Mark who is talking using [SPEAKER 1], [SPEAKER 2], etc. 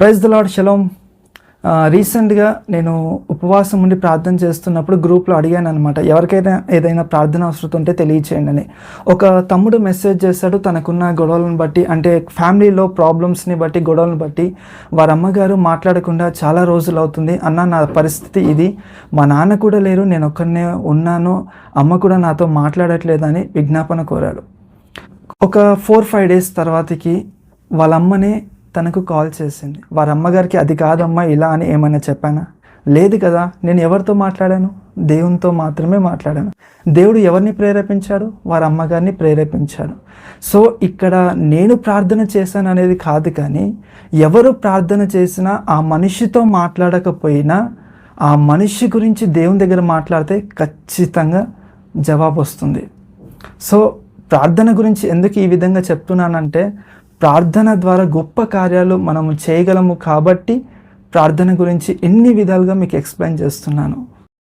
[SPEAKER 1] Praise the lord shalom రీసెంట్గా నేను ఉపవాసం ఉండి ప్రార్థన చేస్తున్నప్పుడు గ్రూప్లో అడిగాను అనమాట ఎవరికైనా ఏదైనా ప్రార్థన అవసరం ఉంటే తెలియచేయండి అని. ఒక తమ్ముడు మెసేజ్ చేశాడు తనకున్న గొడవలను బట్టి అంటే ఫ్యామిలీలో ప్రాబ్లమ్స్ని బట్టి గొడవలను బట్టి. వారి అమ్మగారు మాట్లాడకుండా చాలా రోజులు అవుతుంది. అన్న నా పరిస్థితి ఇది. మా నాన్న కూడా లేరు నేను ఒక్కరినే ఉన్నాను. అమ్మ కూడా నాతో మాట్లాడట్లేదని విజ్ఞాపన కోరాడు. ఒక ఫోర్ ఫైవ్ డేస్ తర్వాతకి వాళ్ళ అమ్మనే తనకు కాల్ చేసింది. వారి అమ్మగారికి అది కాదమ్మా ఇలా అని ఏమైనా చెప్పానా? లేదు కదా నేను ఎవరితో మాట్లాడాను? దేవునితో మాత్రమే మాట్లాడాను. దేవుడు ఎవరిని ప్రేరేపించాడు? వారి అమ్మగారిని ప్రేరేపించాడు. సో ఇక్కడ నేను ప్రార్థన చేశాను అనేది కాదు కానీ ఎవరు ప్రార్థన చేసినా ఆ మనిషితో మాట్లాడకపోయినా ఆ మనిషి గురించి దేవుని దగ్గర మాట్లాడితే ఖచ్చితంగా జవాబు వస్తుంది సో ప్రార్థన గురించి ఎందుకు ఈ విధంగా చెప్తున్నానంటే ప్రార్థన ద్వారా గొప్ప కార్యాలు మనము చేయగలము కాబట్టి ప్రార్థన గురించి ఎన్ని విధాలుగా మీకు ఎక్స్ప్లెయిన్ చేస్తున్నాను.